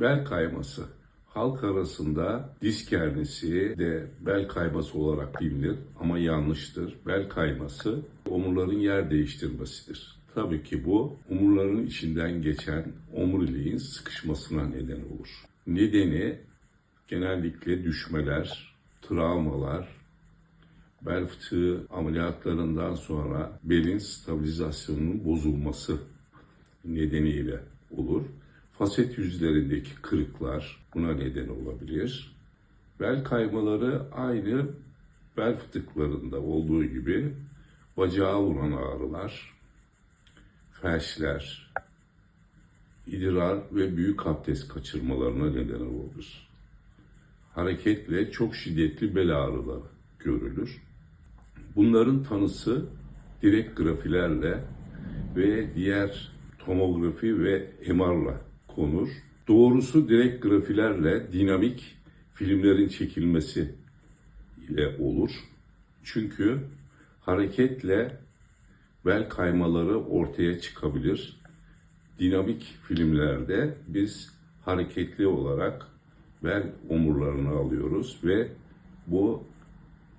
Bel kayması. Halk arasında disk hernisi de bel kayması olarak bilinir ama yanlıştır. Bel kayması omurların yer değiştirmesidir. Tabii ki bu omurların içinden geçen omuriliğin sıkışmasına neden olur. Nedeni genellikle düşmeler, travmalar, bel fıtığı ameliyatlarından sonra belin stabilizasyonunun bozulması nedeniyle olur. Faset yüzlerindeki kırıklar buna neden olabilir. Bel kaymaları aynı bel fıtıklarında olduğu gibi bacağa vuran ağrılar, felçler, idrar ve büyük abdest kaçırmalarına neden olur. Hareketle çok şiddetli bel ağrıları görülür. Bunların tanısı direkt grafilerle ve diğer tomografi ve MR'la konur. Doğrusu direkt grafilerle dinamik filmlerin çekilmesi ile olur. Çünkü hareketle bel kaymaları ortaya çıkabilir. Dinamik filmlerde biz hareketli olarak bel omurlarını alıyoruz ve bu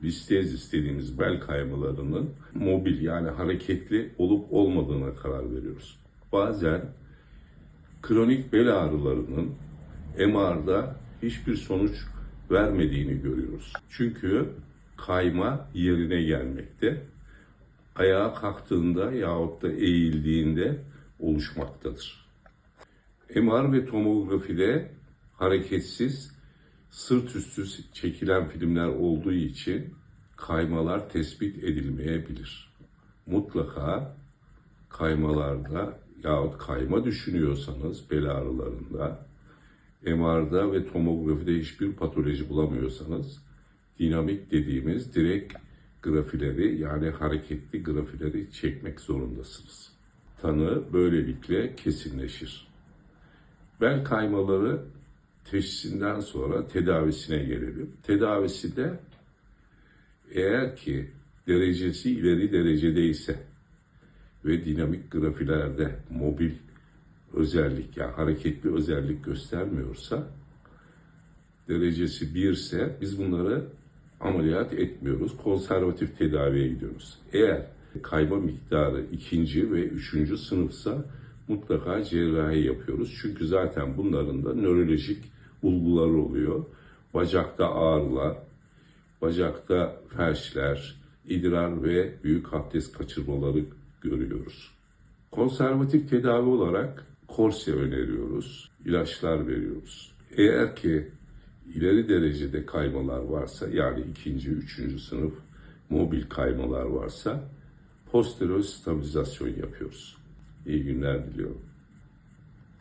listezis dediğimiz bel kaymalarının mobil yani hareketli olup olmadığına karar veriyoruz. Bazen kronik bel ağrılarının MR'da hiçbir sonuç vermediğini görüyoruz. Çünkü kayma yerine gelmekte. Ayağa kalktığında yahut da eğildiğinde oluşmaktadır. MR ve tomografide hareketsiz, sırt üstü çekilen filmler olduğu için kaymalar tespit edilmeyebilir. Mutlaka kaymalarda yahut kayma düşünüyorsanız bel ağrılarında, MR'da ve tomografide hiçbir patoloji bulamıyorsanız dinamik dediğimiz direkt grafileri yani hareketli grafileri çekmek zorundasınız. Tanı böylelikle kesinleşir. Bel kaymaları teşhisinden sonra tedavisine gelelim. Tedavisi de eğer ki derecesi ileri derecedeyse ve dinamik grafilerde mobil özellik yani hareketli özellik göstermiyorsa derecesi 1 ise biz bunları ameliyat etmiyoruz. Konservatif tedaviye gidiyoruz. Eğer kayma miktarı ikinci ve üçüncü sınıfsa mutlaka cerrahi yapıyoruz. Çünkü zaten bunların da nörolojik bulguları oluyor. Bacakta ağrılar, bacakta felçler, idrar ve büyük abdest kaçırmaları görüyoruz. Konservatif tedavi olarak korse öneriyoruz, ilaçlar veriyoruz. Eğer ki ileri derecede kaymalar varsa yani ikinci, üçüncü sınıf mobil kaymalar varsa posterior stabilizasyon yapıyoruz. İyi günler diliyorum.